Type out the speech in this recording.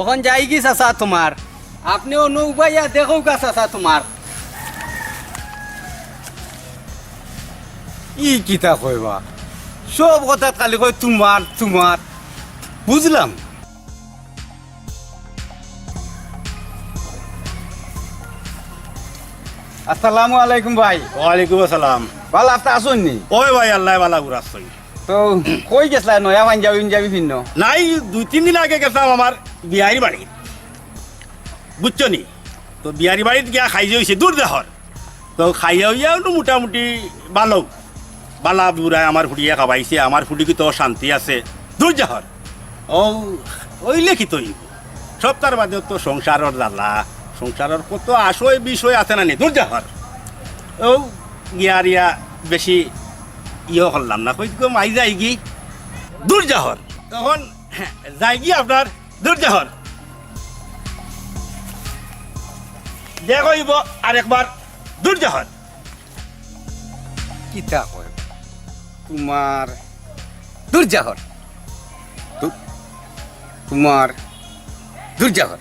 ওখান যাই কি চাচা তোমার। আপনি অনুবাইয়া দেখো কা চাচা তোমার। ই কিতা কইবা? সব কথা খালি কই তোমার তোমার বুঝলাম। আসসালামু আলাইকুম ভাই। ওয়ালাইকুম আসসালাম। ভালো আপনি আসুন নি ওই ভাই আল্লাহ বালা ঘুরাচ্ছই তো কই গেছলা নয়া পাঞ্জাবি পাঞ্জাবি ভিন্ন নাই, দুই, তিন দিন আগে গেছিলাম আমার বিহারি বাড়ি বুঝছ নি? তো বিহারি বাড়িত গিয়া খাই যাইছে দূর দেহর তো খাইয়া হইয়া মোটামুটি ভালো বালা বুড়ায় আমার ফুটিয়ে খাবাইছে আমার ফুটি কি তো শান্তি আছে। দূর দেহর ও ওইলে কি তৈ সপ্তাহ বাদে তো সংসারের জ্বালা সংসারের কত আশয় বিষয় আছে না নি? দূর দেহর ও গিয়া রিয়া বেশি ইয়ে করলাম না কই কম আই যাই গি। দূর যাহর তখন হ্যাঁ, যাই গিয়ে আপনার দূর যাহর দেখইব আরেকবার দূর যাহর কিতা কয়? তোমার দুর্জাহর দু- তোমার দুর্জাহর